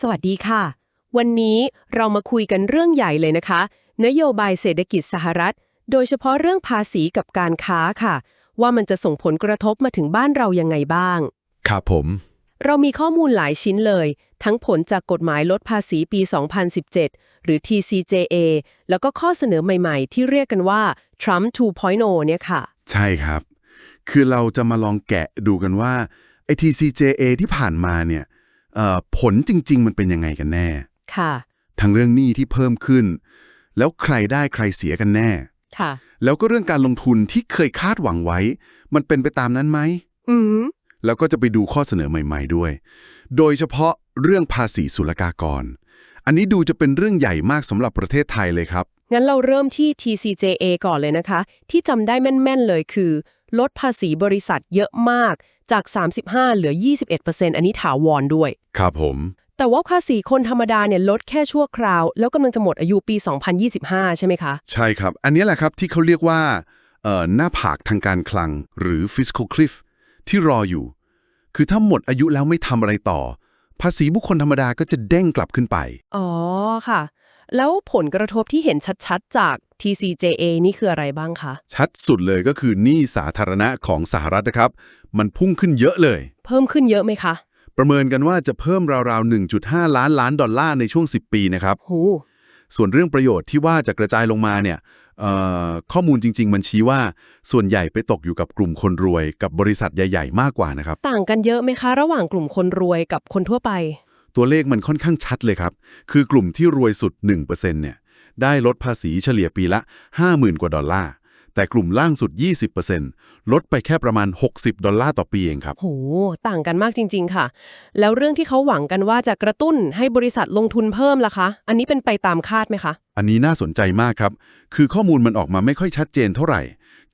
สวัสดีค่ะ วันนี้เรามาคุยกันเรื่องใหญ่เลยนะคะ นโยบายเศรษฐกิจสหรัฐ โดยเฉพาะเรื่องภาษีกับการค้าค่ะ ว่ามันจะส่งผลกระทบมาถึงบ้านเรายังไงบ้าง ครับผม เรามีข้อมูลหลายชิ้นเลย ทั้งผลจากกฎหมายลดภาษีปี 2017 หรือ TCJA แล้วก็ข้อเสนอใหม่ๆ ที่เรียกกันว่า Trump 2.0 เนี่ยค่ะ ใช่ครับ คือเราจะมาลองแกะดูกันว่าไอ TCJA ที่ผ่านมาเนี่ยเอ่อ ผลจริง ๆ มันเป็นยังไงกันแน่ ค่ะ ทั้งเรื่องหนี้ที่เพิ่มขึ้น แล้วใครได้ใครเสียกันแน่ ค่ะ แล้วก็เรื่องการลงทุนที่เคยคาดหวังไว้ มันเป็นไปตามนั้นไหม อืมแล้วก็จะไปดูข้อเสนอใหม่ ๆ ด้วย โดยเฉพาะเรื่องภาษีศุลกากร อันนี้ดูจะเป็นเรื่องใหญ่มากสำหรับประเทศไทยเลยครับ งั้นเราเริ่มที่ TCJA ก่อนเลยนะคะ ที่จำได้แม่น ๆ เลยคือ ลดภาษีบริษัทเยอะมากจาก 35 เหลือ 21%อันนี้ถาวรด้วย ครับผม แต่ว่าภาษีคนธรรมดาเนี่ยลดแค่ชั่วคราว แล้วกำลังจะหมดอายุปี 2025 ใช่ไหมคะ ใช่ครับ อันนี้แหละครับที่เขาเรียกว่าเอ่อหน้าผากทางการคลังหรือ fiscal cliff ที่รออยู่ คือถ้าหมดอายุแล้วไม่ทำอะไรต่อ ภาษีบุคคลธรรมดาก็จะเด้งกลับขึ้นไป อ๋อค่ะ แล้วผลกระทบที่เห็นชัดๆ จาก TCJA นี่คืออะไรบ้างคะ ชัดสุดเลยก็คือหนี้สาธารณะของสหรัฐนะครับ มันพุ่งขึ้นเยอะเลย เพิ่มขึ้นเยอะไหมคะ ประเมินกันว่าจะเพิ่มราวๆ 1.5 ล้านล้านดอลลาร์ในช่วง 10 ปีนะครับหูส่วนเรื่องประโยชน์ที่ว่าจะกระจายลงมาเนี่ยเอ่อข้อมูลจริง ๆ มันชี้ว่าส่วนใหญ่ไปตกอยู่กับกลุ่มคนรวยกับบริษัทใหญ่ ๆ มากกว่านะครับ ต่างกันเยอะไหมคะ ระหว่างกลุ่มคนรวยกับคนทั่วไป ตัวเลขมันค่อนข้างชัดเลยครับ คือกลุ่มที่รวยสุด 1%เนี่ย ได้ลดภาษีเฉลี่ยปีละ 50,000 กว่าดอลลาร์ แต่กลุ่มล่างสุด 20%ลดไปแค่ประมาณ 60 ดอลลาร์ต่อปีเองครับโห ต่างกันมากจริง ๆ ค่ะ แล้วเรื่องที่เขาหวังกันว่าจะกระตุ้นให้บริษัทลงทุนเพิ่มล่ะคะ อันนี้เป็นไปตามคาดไหมคะ อันนี้น่าสนใจมากครับ คือข้อมูลมันออกมาไม่ค่อยชัดเจนเท่าไหร่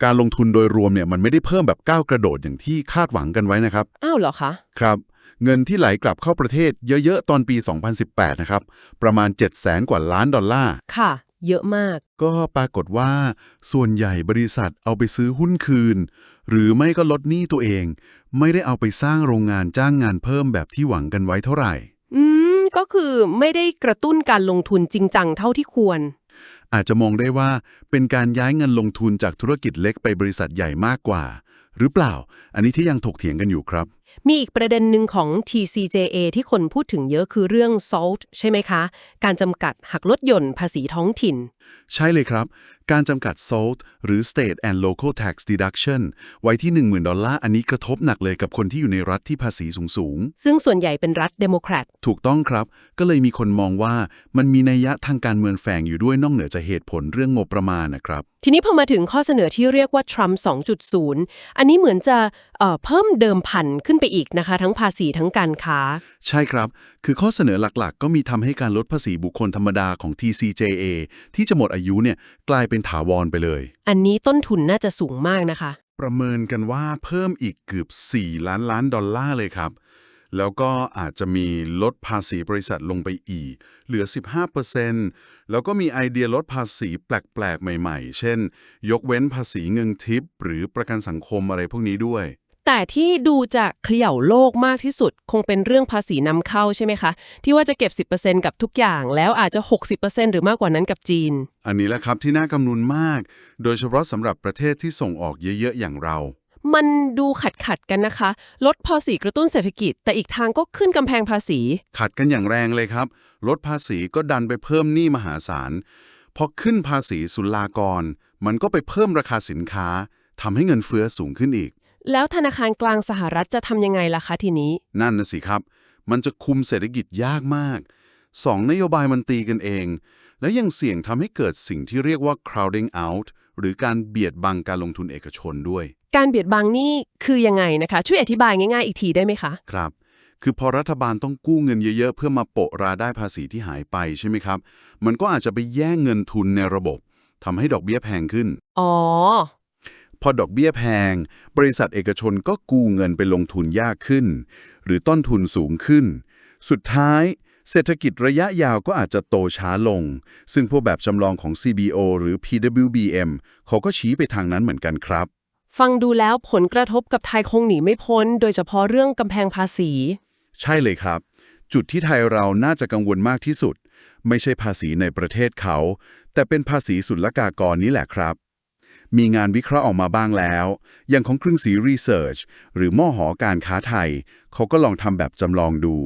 การลงทุนโดยรวมเนี่ยมันไม่ได้เพิ่มแบบก้าวกระโดดอย่างที่คาดหวังกันไว้นะครับ อ้าวเหรอคะ ครับ เงินที่ไหลกลับเข้าประเทศเยอะ ๆ ตอนปี 2018 นะครับ ประมาณ 7 0 0แสนกว่าล้านดอลลาร์ ค่ะ เยอะมาก ก็ปรากฏว่า ส่วนใหญ่บริษัทเอาไปซื้อหุ้นคืน หรือไม่ก็ลดหนี้ตัวเอง ไม่ได้เอาไปสร้างโรงงานจ้างงานเพิ่มแบบที่หวังกันไว้เท่าไหร่ อืม ก็คือไม่ได้กระตุ้นการลงทุนจริงจังเท่าที่ควร อาจจะมองได้ว่าเป็นการย้ายเงินลงทุนจากธุรกิจเล็กไปบริษัทใหญ่มากกว่า หรือเปล่า อันนี้ที่ยังถกเถียงกันอยู่ครับ มีอีกประเด็นหนึ่งของ TCJA ที่คนพูดถึงเยอะคือเรื่อง SALT ใช่ไหมคะ การจำกัดหักลดหย่อนภาษีท้องถิ่น ใช่เลยครับ การจำกัด SALT หรือ State and Local Tax Deduction ไว้ที่ 10,000 ดอลลาร์ อันนี้กระทบหนักเลยกับคนที่อยู่ในรัฐที่ภาษีสูงซึ่งส่วนใหญ่เป็นรัฐเดโมแครตๆถูกต้องครับ ก็เลยมีคนมองว่ามันมีนัยยะทางการเมืองแฝงอยู่ด้วยนอกเหนือจากเหตุผลเรื่องงบประมาณนะครับ ทีนี้พอมาถึงข้อเสนอที่เรียกว่า Trump 2.0 อันนี้เหมือนจะเอ่อ เพิ่มเดิมพันขึ้นไปอีกนะคะ ทั้งภาษีทั้งการค้า ใช่ครับ คือข้อเสนอหลักๆ ก็มีทำให้การลดภาษีบุคคลธรรมดาของ TCJA ที่จะหมดอายุเนี่ยกลายเป็นถาวรไปเลย อันนี้ต้นทุนน่าจะสูงมากนะคะ ประเมินกันว่าเพิ่มอีกเกือบ 4 ล้านล้านดอลลาร์เลยครับ แล้วก็อาจจะมีลดภาษีบริษัทลงไปอีก เหลือ 15%แล้วก็มีไอเดียลดภาษีแปลกๆ ใหม่ๆ เช่น ยกเว้นภาษีเงินทิป หรือประกันสังคมอะไรพวกนี้ด้วย แต่ที่ดูจะเขย่าโลกมากที่สุด คงเป็นเรื่องภาษีนำเข้าใช่ไหมคะ ที่ว่าจะเก็บ 10%กับทุกอย่าง แล้วอาจจะ 60%หรือมากกว่านั้นกับจีน อันนี้แหละครับที่น่ากำนุนมาก โดยเฉพาะสำหรับประเทศที่ส่งออกเยอะๆอย่างเรา มันดูขัดขัดๆกันนะคะ ลดภาษีกระตุ้นเศรษฐกิจ แต่อีกทางก็ขึ้นกำแพงภาษี ขัดกันอย่างแรงเลยครับ ลดภาษีก็ดันไปเพิ่มหนี้มหาศาลพอขึ้นภาษีศุลากร มันก็ไปเพิ่มราคาสินค้าทำให้เงินเฟ้อสูงขึ้นอีก แล้วธนาคารกลางสหรัฐจะทำยังไงล่ะคะทีนี้ นั่นนะสิครับ มันจะคุมเศรษฐกิจยากมากสองนโยบายมันตีกันเอง และยังเสี่ยงทำให้เกิดสิ่งที่เรียกว่า crowding out หรือการเบียดบังการลงทุนเอกชนด้วย การเบียดบังนี่คือยังไงนะคะ ช่วยอธิบายง่ายๆ อีกทีได้ไหมคะ ครับ คือพอรัฐบาลต้องกู้เงินเยอะๆ เพื่อมาโปะรายได้ภาษีที่หายไปใช่ไหมครับ มันก็อาจจะไปแย่งเงินทุนในระบบทำให้ดอกเบี้ยแพงขึ้น อ๋อ พอดอกเบี้ยแพง บริษัทเอกชนก็กู้เงินไปลงทุนยากขึ้น หรือต้นทุนสูงขึ้น สุดท้าย เศรษฐกิจระยะยาวก็อาจจะโตช้าลง ซึ่งพวกแบบจำลองของ CBO หรือ PWBM เขาก็ชี้ไปทางนั้นเหมือนกันครับ ฟังดูแล้วผลกระทบกับไทยคงหนีไม่พ้น โดยเฉพาะเรื่องกำแพงภาษี ใช่เลยครับ จุดที่ไทยเราน่าจะกังวลมากที่สุด ไม่ใช่ภาษีในประเทศเขา แต่เป็นภาษีศุลกากรนี้แหละครับ มีงานวิเคราะห์ออกมาบ้างแล้ว อย่างของครึ่งสีรีเสิร์ชหรือม่อหอการค้าไทย เขาก็ลองทำแบบจำลองดู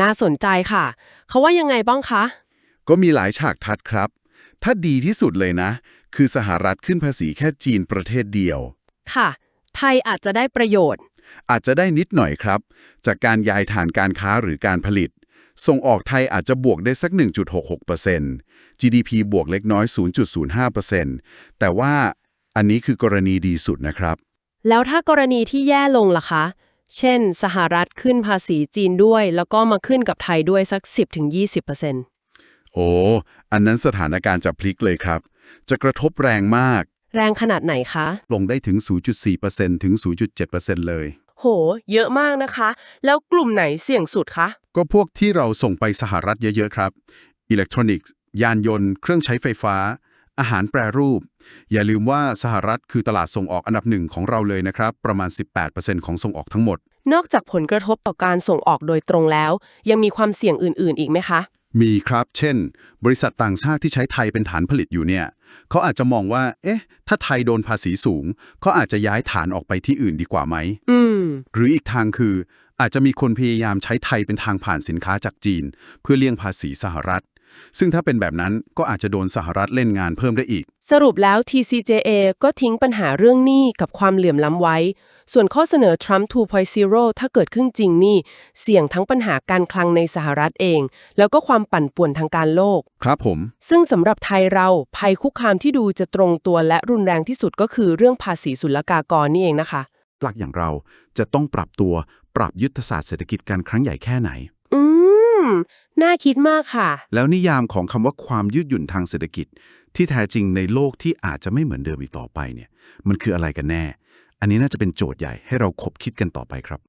น่าสนใจค่ะ เขาว่ายังไงบ้างคะ ก็มีหลายฉากทัดครับ ถ้าดีที่สุดเลยนะ คือสหรัฐขึ้นภาษีแค่จีนประเทศเดียว ค่ะ ไทยอาจจะได้ประโยชน์ อาจจะได้นิดหน่อยครับ จากการย้ายฐานการค้าหรือการผลิตส่งออกไทยอาจจะบวกได้สัก 1.66% GDP บวกเล็กน้อย 0.05%แต่ว่า อันนี้คือกรณีดีสุดนะครับ แล้วถ้ากรณีที่แย่ลงล่ะคะ เช่น สหรัฐขึ้นภาษีจีนด้วย แล้วก็มาขึ้นกับไทยด้วยสัก 10-20%โอ้อันนั้นสถานการณ์จะพลิกเลยครับ จะกระทบแรงมาก แรงขนาดไหนคะ ลงได้ถึง 0.4%ถึง 0.7%เลย โห เยอะมากนะคะ แล้วกลุ่มไหนเสี่ยงสุดคะ ก็พวกที่เราส่งไปสหรัฐเยอะๆครับ อิเล็กทรอนิกส์ ยานยนต์ เครื่องใช้ไฟฟ้า อาหารแปรรูป อย่าลืมว่าสหรัฐคือตลาดส่งออกอันดับหนึ่งของเราเลยนะครับ ประมาณ 18%ของส่งออกทั้งหมด นอกจากผลกระทบต่อการส่งออกโดยตรงแล้ว ยังมีความเสี่ยงอื่น ๆ อีกไหมคะ มีครับ เช่น บริษัทต่างชาติที่ใช้ไทยเป็นฐานผลิตอยู่เนี่ย เขาอาจจะมองว่า เอ๊ะ ถ้าไทยโดนภาษีสูง เขาอาจจะย้ายฐานออกไปที่อื่นดีกว่าไหม อืม หรืออีกทางคือ อาจจะมีคนพยายามใช้ไทยเป็นทางผ่านสินค้าจากจีน เพื่อเลี่ยงภาษีสหรัฐ ซึ่งถ้าเป็นแบบนั้นก็อาจจะโดนสหรัฐเล่นงานเพิ่มได้อีก สรุปแล้ว TCJA ก็ทิ้งปัญหาเรื่องหนี้กับความเหลื่อมล้ำไว้ ส่วนข้อเสนอ Trump 2.0 ถ้าเกิดขึ้นจริงนี่ เสี่ยงทั้งปัญหาการคลังในสหรัฐเอง แล้วก็ความปั่นป่วนทางการโลก ครับผม ซึ่งสำหรับไทยเราภัยคุกคามที่ดูจะตรงตัวและรุนแรงที่สุดก็คือเรื่องภาษีศุลกากรนี่เองนะคะ หลักอย่างเราจะต้องปรับตัวปรับยุทธศาสตร์เศรษฐกิจกันครั้งใหญ่แค่ไหนอืม น่าคิดมากค่ะ แล้วนิยามของคำว่าความยืดหยุ่นทางเศรษฐกิจ ที่แท้จริงในโลกที่อาจจะไม่เหมือนเดิมอีกต่อไปเนี่ย มันคืออะไรกันแน่ อันนี้น่าจะเป็นโจทย์ใหญ่ให้เราคบคิดกันต่อไปครับ